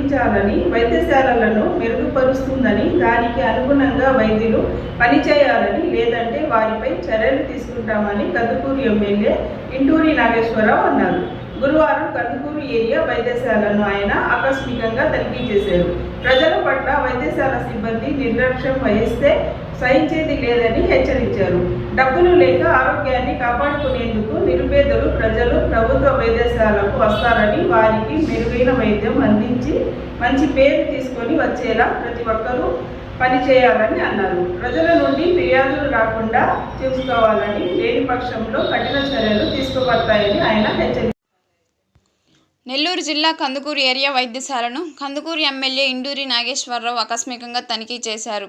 అందించాలని వైద్యశాలలను మెరుగుపరుస్తుందని దానికి అనుగుణంగా వైద్యులు పనిచేయాలని లేదంటే వారిపై చర్యలు తీసుకుంటామని కందుకూరు ఎమ్మెల్యే ఇంటూరి నాగేశ్వరరావు అన్నారు. గురువారం కందుకూరు ఏరియా వైద్యశాలను ఆయన ఆకస్మికంగా తనిఖీ చేశారు. ప్రజల పట్ల వైద్యశాల సిబ్బంది నిర్లక్ష్యం వహిస్తే సహించేది లేదని హెచ్చరించారు. డబ్బులు లేక ఆరోగ్యాన్ని కాపాడుకునేందుకు నిరుపేదలు ప్రజలు ప్రభుత్వ వైద్యశాలకు వస్తారని వారికి మెరుగైన వైద్యం అందించి మంచి పేరు తీసుకొని వచ్చేలా ప్రతి ఒక్కరూ పనిచేయాలని అన్నారు. ప్రజల నుండి ఫిర్యాదులు రాకుండా చూసుకోవాలని లేని పక్షంలో కఠిన చర్యలు తీసుకోబడతాయని ఆయన హెచ్చరించారు నెల్లూరు జిల్లా కందుకూరు ఏరియా వైద్యశాలను కందుకూరు ఎమ్మెల్యే ఇండూరి నాగేశ్వరరావు ఆకస్మికంగా తనిఖీ చేశారు.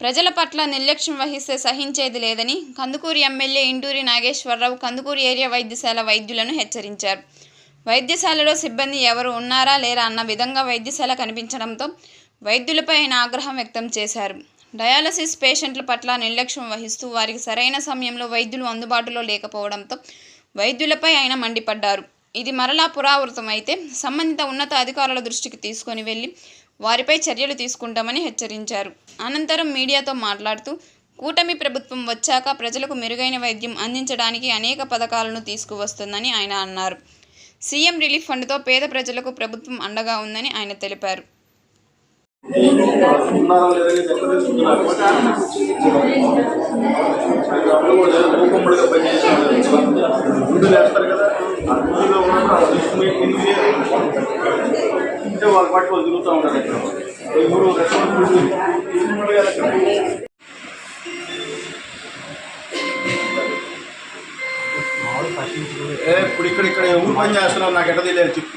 ప్రజల పట్ల నిర్లక్ష్యం వహిస్తే సహించేది లేదని కందుకూరు ఎమ్మెల్యే ఇండూరి నాగేశ్వరరావు కందుకూరు ఏరియా వైద్యశాల వైద్యులను హెచ్చరించారు. వైద్యశాలలో సిబ్బంది ఎవరు ఉన్నారా లేరా అన్న విధంగా వైద్యశాల కనిపించడంతో వైద్యులపై ఆయన ఆగ్రహం వ్యక్తం చేశారు. డయాలసిస్ పేషెంట్ల పట్ల నిర్లక్ష్యం వహిస్తూ వారికి సరైన సమయంలో వైద్యులు అందుబాటులో లేకపోవడంతో వైద్యులపై ఆయన మండిపడ్డారు. ఇది మరలా పురావృతం అయితే సంబంధిత ఉన్నత అధికారుల దృష్టికి తీసుకొని వెళ్ళి వారిపై చర్యలు తీసుకుంటామని హెచ్చరించారు. అనంతరం మీడియాతో మాట్లాడుతూ కూటమి ప్రభుత్వం వచ్చాక ప్రజలకు మెరుగైన వైద్యం అందించడానికి అనేక పథకాలను తీసుకువస్తుందని ఆయన అన్నారు. సీఎం రిలీఫ్ ఫండ్తో పేద ప్రజలకు ప్రభుత్వం అండగా ఉందని ఆయన తెలిపారు. ముందు కదా ఆ ముందులో ఉన్నప్పుడు అంటే వాళ్ళ పాటు వాళ్ళు తిరుగుతూ ఉంటారు ఇక్కడ ఈ మూడు రెస్పాన్సిబిలిటీ ఇప్పుడు ఇక్కడ ఇక్కడ ఊరు పని చేస్తున్నావు నాకు ఎట్ట తెలియదు చెప్పు.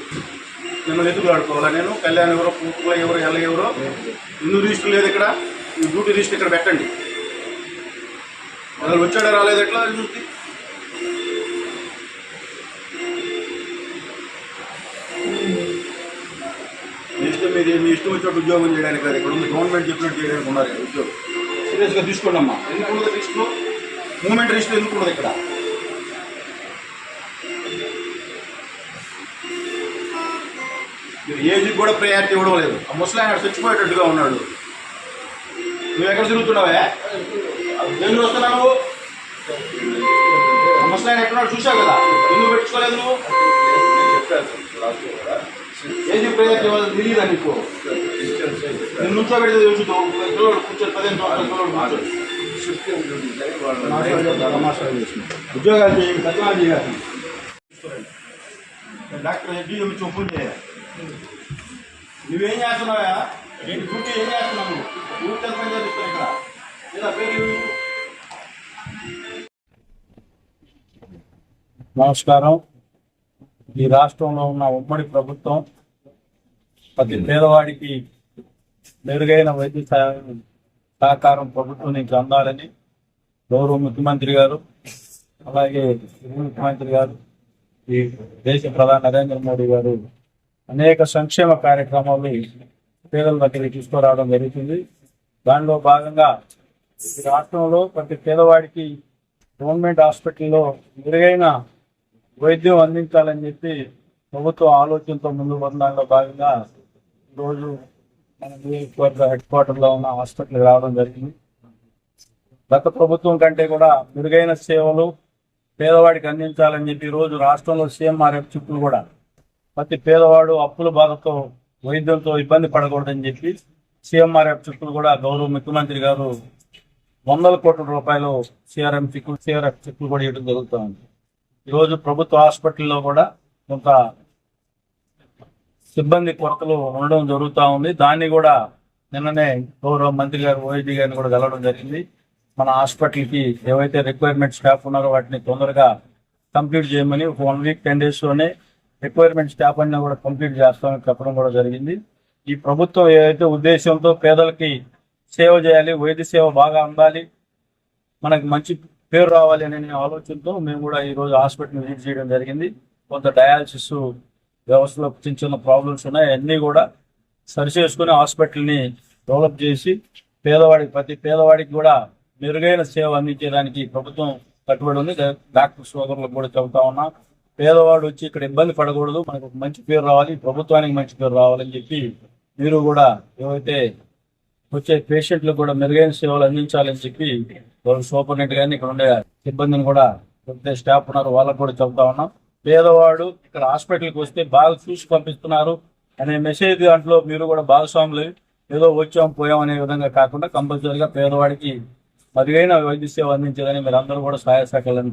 నేను ఎదురు ఆడుకోవాలా నేను? కళ్యాణ్ ఎవరో పూర్తిగా ఎవరో ఎల్ల ఎవరో? ఇల్లు రిజిస్టర్ లేదు ఇక్కడ. డ్యూటీ రిజిస్టర్ ఇక్కడ పెట్టండి. వాళ్ళు వచ్చాడో రాలేదు ఎట్లా చూస్తే మీ మీ ఇష్టం వచ్చినట్టు ఉద్యోగం చేయడానికి కాదు. ఇక్కడ ఉంది గవర్నమెంట్ చెప్పినట్టు చేయడానికి ఉన్నారు. ఉద్యోగం. సీరియస్గా తీసుకోండి అమ్మా. ఎందుకు ఉండదు మూమెంట్ రిజిస్టర్ ఎందుకు ఉండదు ఇక్కడ? మీరు ఏజ్కి కూడా ప్రయారిటీ ఇవ్వడం లేదు. ఆ ముసలాయన చచ్చిపోయేటట్టుగా ఉన్నాడు. నువ్వు ఎక్కడ తిరుగుతున్నావే? ఎందుకు వస్తున్నావు ఆ ముసలాయన ఎక్కడ చూసావు కదా. ఎందుకు పెట్టుకోలేదు నువ్వు? ఏజ్ ప్రయారిటీ ఇవ్వాలి తెలియదా నీకు నేను నుంచో పెడితే తెలుసుతావు పిల్లడు కూర్చొని పదిహేను సంవత్సరాల పిల్లడు కూర్చొని ఉద్యోగాలు చేయండి సత్యనాలు చేయాలి డాక్టర్ రెడ్డి కొంచెం ఫోన్ చేయాలి నువ్వేం చేస్తున్నావా ఏంటి డ్యూటీ ఏం చేస్తున్నావు నువ్వు ఊరికే పని చేపిస్తావు ఇక్కడ లేదా పేరు నమస్కారం ఈ రాష్ట్రంలో ఉన్న ఉమ్మడి ప్రభుత్వం ప్రతి పేదవాడికి మెరుగైన వైద్య సహకారం ప్రభుత్వం నుంచి అందాలని గౌరవ ముఖ్యమంత్రి గారు అలాగే ముఖ్యమంత్రి గారు ఈ దేశ ప్రధాని నరేంద్ర మోడీ గారు అనేక సంక్షేమ కార్యక్రమాలు పేదల దగ్గరికి తీసుకురావడం జరుగుతుంది. దానిలో భాగంగా రాష్ట్రంలో ప్రతి పేదవాడికి గవర్నమెంట్ హాస్పిటల్లో మెరుగైన వైద్యం అందించాలని చెప్పి ప్రభుత్వం ఆలోచనతో ముందు దానిలో భాగంగా ఈరోజు మన నియోజకవర్గ హెడ్ క్వార్టర్లో ఉన్న హాస్పిటల్కి రావడం జరిగింది. గత ప్రభుత్వం కంటే కూడా మెరుగైన సేవలు పేదవాడికి అందించాలని చెప్పి ఈరోజు రోజు రాష్ట్రంలో సీఎంఆర్ఎఫ్ చిప్పులు కూడా ప్రతి పేదవాడు అప్పుల బాధతో వైద్యంతో ఇబ్బంది పడకూడదని చెప్పి సీఎంఆర్ఎఫ్ చిప్పులు కూడా గౌరవ ముఖ్యమంత్రి గారు వందల కోట్ల రూపాయలు సిఆర్ఎం చిక్కులు సిఆర్ఎఫ్ చిక్కులు కూడా ఇవ్వడం జరుగుతుంది ఈరోజు ప్రభుత్వ హాస్పిటల్లో కూడా కొంత సిబ్బంది కొరతలు ఉండడం జరుగుతూ ఉంది. దాన్ని కూడా నిన్ననే గౌరవ మంత్రి గారు ఓఐజీ గారిని కూడా కలవడం జరిగింది. మన హాస్పిటల్కి ఏవైతే రిక్వైర్మెంట్ స్టాఫ్ ఉన్నారో వాటిని తొందరగా కంప్లీట్ చేయమని ఒక వన్ వీక్ టెన్ డేస్లోనే రిక్వైర్మెంట్ స్టాఫ్ అన్నీ కూడా కంప్లీట్ చేస్తామని చెప్పడం కూడా జరిగింది. ఈ ప్రభుత్వం ఏదైతే ఉద్దేశంతో పేదలకి సేవ చేయాలి వైద్య సేవ బాగా అందాలి మనకి మంచి పేరు రావాలి అనే ఆలోచనతో మేము కూడా ఈరోజు హాస్పిటల్ని హాస్పిటల్ విజిట్ చేయడం జరిగింది. కొంత డయాలసిస్ వ్యవస్థలో చిన్న చిన్న ప్రాబ్లమ్స్ ఉన్నాయి. అన్నీ కూడా సరి చేసుకుని హాస్పిటల్ని డెవలప్ చేసి పేదవాడికి ప్రతి పేదవాడికి కూడా మెరుగైన సేవ అందించడానికి ప్రభుత్వం కట్టుబడి ఉంది. డాక్టర్ సోదరులకు కూడా చెబుతా ఉన్నా పేదవాడు వచ్చి ఇక్కడ ఇబ్బంది పడకూడదు. మనకు మంచి పేరు రావాలి ప్రభుత్వానికి మంచి పేరు రావాలని చెప్పి మీరు కూడా ఏవైతే వచ్చే పేషెంట్లకు కూడా మెరుగైన సేవలు అందించాలని చెప్పి వాళ్ళు సూపరింటెండెంట్ గారిని ఇక్కడ ఉండే సిబ్బందిని కూడా కొద్దిగా స్టాఫ్ ఉన్నారు. వాళ్ళకు కూడా చెబుతా ఉన్నాం. పేదవాడు ఇక్కడ హాస్పిటల్కి వస్తే బాగా చూసి పంపిస్తున్నారు అనే మెసేజ్ దాంట్లో మీరు కూడా భాగస్వాములు ఏదో వచ్చాం పోయాం అనే విధంగా కాకుండా కంపల్సరీగా పేదవాడికి మరుగైన వైద్య సేవ అందించేదని మీరు అందరూ కూడా సహాయ సహకారాలు